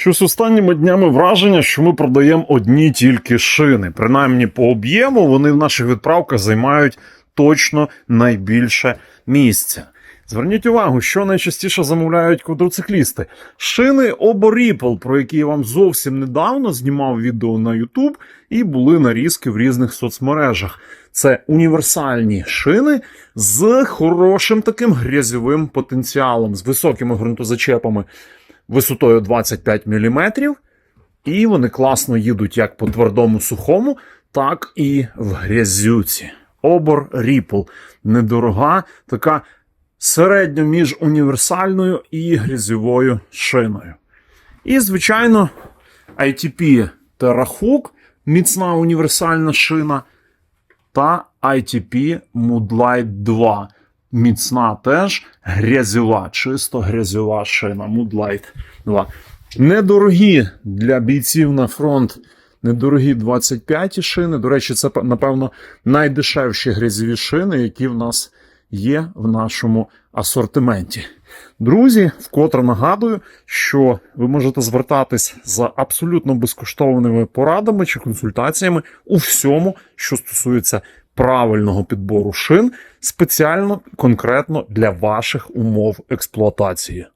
Щось останніми днями враження, що ми продаємо одні тільки шини. Принаймні по об'єму вони в наших відправках займають точно найбільше місця. Зверніть увагу, що найчастіше замовляють квадроциклісти. Шини Ripple, про які я вам зовсім недавно знімав відео на YouTube, і були нарізки в різних соцмережах. Це універсальні шини з хорошим таким грязьовим потенціалом, з високими ґрунтозачепами висотою 25 мм, і вони класно їдуть як по твердому сухому, так і в грязюці. Обор Ripple. Недорога, така середньо між універсальною і грязьовою шиною. І, звичайно, ITP Terrahook, міцна універсальна шина, та ITP Moodlight 2. Міцна теж грязьова, чисто грязьова шина. Moodlight 2. Недорогі для бійців на фронт. Недорогі 25 шини. До речі, це, напевно, найдешевші грязьові шини, які в нас є в нашому асортименті. Друзі, вкотре нагадую, що ви можете звертатись за абсолютно безкоштовними порадами чи консультаціями у всьому, що стосується правильного підбору шин, спеціально конкретно для ваших умов експлуатації.